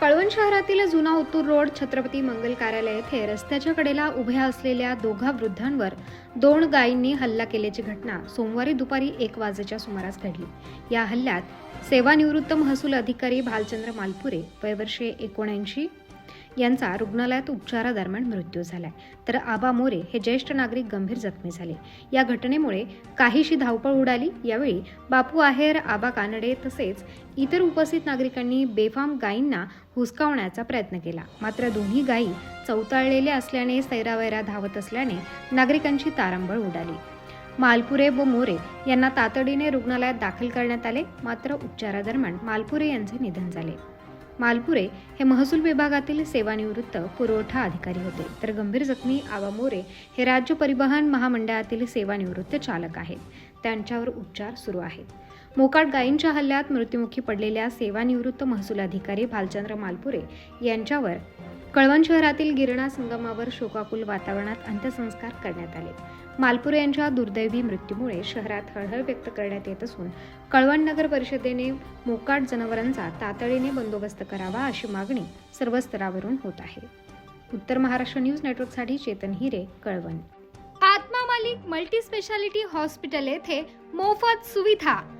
कळवण शहरातील जुना उत्तूर रोड छत्रपती मंगल कार्यालय येथे रस्त्याच्या कडेला उभ्या असलेल्या दोघा वृद्धांवर दोन गायींनी हल्ला केल्याची घटना सोमवारी दुपारी एक वाजेच्या सुमारास घडली. या हल्ल्यात सेवानिवृत्त महसूल अधिकारी भालचंद्र मालपुरे वयवर्षे एकोणऐंशी यांचा रुग्णालयात उपचारादरम्यान मृत्यू झालाय. तर आबा मोरे हे ज्येष्ठ नागरिक गंभीर जखमी झाले. या घटनेमुळे काहीशी धावपळ उडाली. यावेळी बापू आहेर आबा कानडे तसेच इतर उपस्थित नागरिकांनी बेफाम गायींना हुसकावण्याचा प्रयत्न केला. मात्र दोन्ही गायी चौताळलेल्या असल्याने सैरावैरा धावत असल्याने नागरिकांची तारांबळ उडाली. मालपुरे व मोरे यांना तातडीने रुग्णालयात दाखल करण्यात आले. मात्र उपचारादरम्यान मालपुरे यांचे निधन झाले. मालपुरे हे महसूल विभागातील सेवानिवृत्त पुरवठा अधिकारी होते. तर गंभीर जखमी आवा मोरे हे राज्य परिवहन महामंडळातील सेवानिवृत्त चालक आहेत. त्यांच्यावर उपचार सुरू आहेत. मोकाट गायींच्या हल्ल्यात मृत्युमुखी पडलेल्या सेवानिवृत्त महसूल अधिकारी भालचंद्र मालपुरे यांच्यावर कळवण शहरातील गिरणा संगमावर शोकाकुल वातावरणात अंत्यसंस्कार करण्यात आले. मालपुरे यांच्या दुर्दैवी मृत्यूमुळे शहरात हळहळ व्यक्त करण्यात येत असून कळवण नगर परिषदेने मोकाट जनावरांचा तातडीने बंदोबस्त करावा अशी मागणी सर्व स्तरावरून होत आहे. उत्तर महाराष्ट्र न्यूज नेटवर्कसाठी Chetan Hire Kalwan. Atma Malik multi speciality hospital येथे मोफत सुविधा